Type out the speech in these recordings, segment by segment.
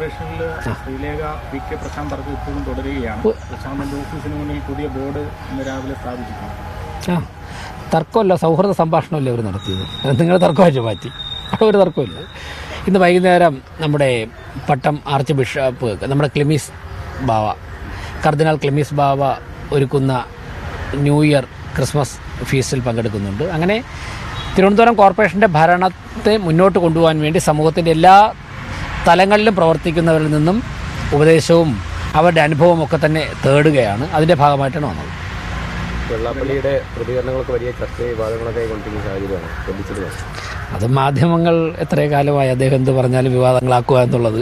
ഓപ്പറേഷനിൽ Sreelekha P K Prashanth തർക്കം ഇപ്പോഴും തുടരുകയാണ്. പ്രശാന്തിന്റെ ഓഫീസിന് മുന്നിൽ പുതിയ ബോർഡ് ഇന്ന് രാവിലെ സ്ഥാപിച്ചിട്ടുണ്ട് ആ. തർക്കമല്ല സൗഹൃദ സംഭാഷണമല്ലേ അവർ നടത്തിയത്? നിങ്ങൾ തർക്കമായിട്ട് മാറ്റി. അവിടെ ഒരു തർക്കമില്ല ഇന്ന് വൈകുന്നേരം നമ്മുടെ പട്ടം ആർച്ച് ബിഷപ്പ് നമ്മുടെ ക്ലിമീസ് ബാവ കർദിനാൾ ക്ലിമീസ് ബാവ ഒരുക്കുന്ന ന്യൂ ഇയർ ക്രിസ്മസ് ഫീസ്റ്റിൽ പങ്കെടുക്കുന്നുണ്ട്. അങ്ങനെ തിരുവനന്തപുരം കോർപ്പറേഷന്റെ ഭരണത്തെ മുന്നോട്ട് കൊണ്ടുപോകാൻ വേണ്ടി സമൂഹത്തിന്റെ എല്ലാ തലങ്ങളിലും പ്രവർത്തിക്കുന്നവരിൽ നിന്നും ഉപദേശവും അവരുടെ അനുഭവവും ഒക്കെ തന്നെ തേടുകയാണ്. അതിന്റെ ഭാഗമായിട്ടാണ് വന്നത്. വെള്ളാപ്പള്ളിയുടെ പ്രതികരണങ്ങളൊക്കെ വലിയ ചർച്ചയും വിവാദങ്ങളൊക്കെ കൊണ്ടിരിക്കുന്ന സാഹചര്യമാണ്. ശ്രദ്ധിച്ചത് അത് മാധ്യമങ്ങൾ എത്ര കാലമായി അദ്ദേഹം എന്ത് പറഞ്ഞാലും വിവാദങ്ങളാക്കുക എന്നുള്ളത്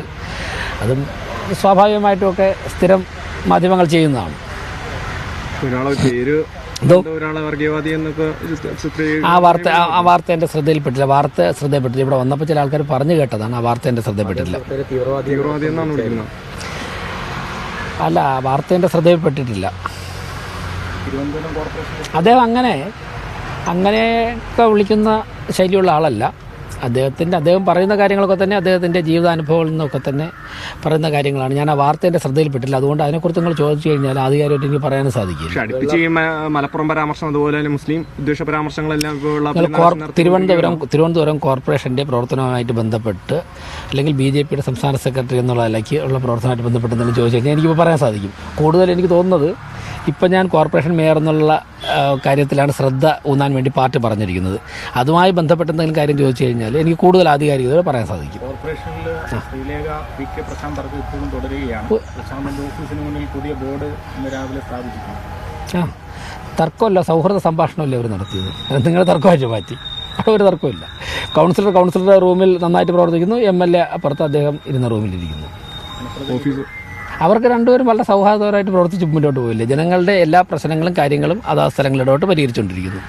അതും സ്വാഭാവികമായിട്ടുമൊക്കെ സ്ഥിരം മാധ്യമങ്ങൾ ചെയ്യുന്നതാണ്. ഒരാളെ പേര് ആ വാർത്ത ആ- വാർത്ത എന്റെ ശ്രദ്ധയിൽപ്പെട്ടില്ല. വാർത്ത ശ്രദ്ധയിൽപ്പെട്ടില്ല. ഇവിടെ വന്നപ്പോൾ ചില ആൾക്കാർ പറഞ്ഞു കേട്ടതാണ്. ആ വാർത്ത എന്റെ ശ്രദ്ധയിൽപ്പെട്ടില്ല. അല്ല ആ വാർത്ത എന്റെ ശ്രദ്ധയിൽപ്പെട്ടിട്ടില്ല. അദ്ദേഹം അങ്ങനെ അങ്ങനെയൊക്കെ വിളിക്കുന്ന ശൈലിയുള്ള ആളല്ല. അദ്ദേഹത്തിന്റെ അദ്ദേഹം പറയുന്ന കാര്യങ്ങളൊക്കെ തന്നെ അദ്ദേഹത്തിന്റെ ജീവിതാനുഭവങ്ങളിൽ നിന്നൊക്കെ തന്നെ പറയുന്ന കാര്യങ്ങളാണ്. ഞാൻ ആ വാർത്തേന്റെ ശ്രദ്ധയിൽപ്പെട്ടില്ല അതുകൊണ്ട് അതിനെക്കുറിച്ച് നിങ്ങൾ ചോദിച്ചു കഴിഞ്ഞാൽ ആധികാരികമായിട്ട് എനിക്ക് പറയാൻ സാധിക്കും മലപ്പുറം പരാമർശം അതുപോലെ തന്നെ മുസ്ലിം ഉദ്ദേശ പരാമർശങ്ങളെല്ലാം തിരുവനന്തപുരം തിരുവനന്തപുരം കോർപ്പറേഷന്റെ പ്രവർത്തനവുമായിട്ട് ബന്ധപ്പെട്ട് അല്ലെങ്കിൽ ബി ജെ പിയുടെ സംസ്ഥാന സെക്രട്ടറി എന്നുള്ള നിലയ്ക്ക് ഉള്ള പ്രവർത്തനമായിട്ട് ബന്ധപ്പെട്ട് നിങ്ങൾ ചോദിച്ചു കഴിഞ്ഞാൽ എനിക്കിപ്പോൾ പറയാൻ സാധിക്കും. കൂടുതൽ എനിക്ക് തോന്നുന്നത് ഇപ്പം ഞാൻ കോർപ്പറേഷൻ മേയർ എന്നുള്ള കാര്യത്തിലാണ് ശ്രദ്ധ ഊന്നാൻ വേണ്ടി പാർട്ടി പറഞ്ഞിരിക്കുന്നത്. അതുമായി ബന്ധപ്പെട്ട എന്തെങ്കിലും കാര്യം ചോദിച്ചു കഴിഞ്ഞാൽ എനിക്ക് കൂടുതൽ ആധികാരികതയോടെ പറയാൻ സാധിക്കും. ആ. തർക്കമല്ല സൗഹൃദ സംഭാഷണമല്ലേ അവർ നടത്തിയത്? നിങ്ങൾ തർക്കമായിട്ട് മാറ്റി. അവിടെ ഒരു തർക്കമില്ല കൗൺസിലർ കൗൺസിലറുടെ റൂമിൽ നന്നായിട്ട് പ്രവർത്തിക്കുന്നു. എം എൽ എ അപ്പുറത്ത് അദ്ദേഹം ഇരുന്ന റൂമിലിരിക്കുന്നു. ഓഫീസ് അവർക്ക് രണ്ടുപേരും വളരെ സൗഹാർദ്ദപരമായിട്ട് പ്രവർത്തിച്ച് മുന്നോട്ട് പോയില്ലേ? ജനങ്ങളുടെ എല്ലാ പ്രശ്നങ്ങളും കാര്യങ്ങളും അതാ സ്ഥലങ്ങളിലോട്ട് പരിഹരിച്ചുകൊണ്ടിരിക്കുന്നു.